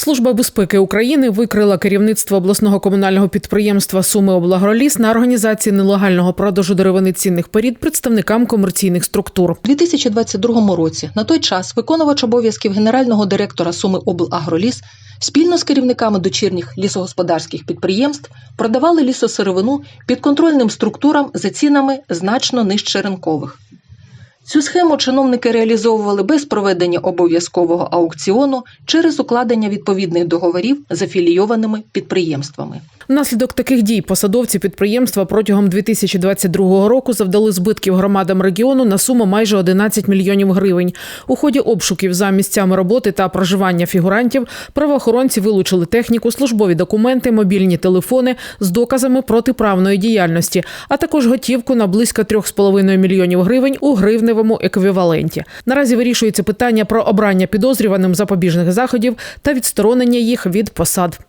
Служба безпеки України викрила керівництво обласного комунального підприємства Суми Облагроліс на організації нелегального продажу деревини цінних порід представникам комерційних структур. У 2022 році на той час виконувач обов'язків генерального директора Суми облагроліс спільно з керівниками дочірніх лісогосподарських підприємств продавали лісосировину підконтрольним структурам за цінами значно нижче ринкових. Цю схему чиновники реалізовували без проведення обов'язкового аукціону через укладення відповідних договорів з афілійованими підприємствами. Внаслідок таких дій посадовці підприємства протягом 2022 року завдали збитків громадам регіону на суму майже 11 мільйонів гривень. У ході обшуків за місцями роботи та проживання фігурантів правоохоронці вилучили техніку, службові документи, мобільні телефони з доказами протиправної діяльності, а також готівку на близько 3,5 мільйонів гривень у гривневому еквіваленті. Наразі вирішується питання про обрання підозрюваним запобіжних заходів та відсторонення їх від посад.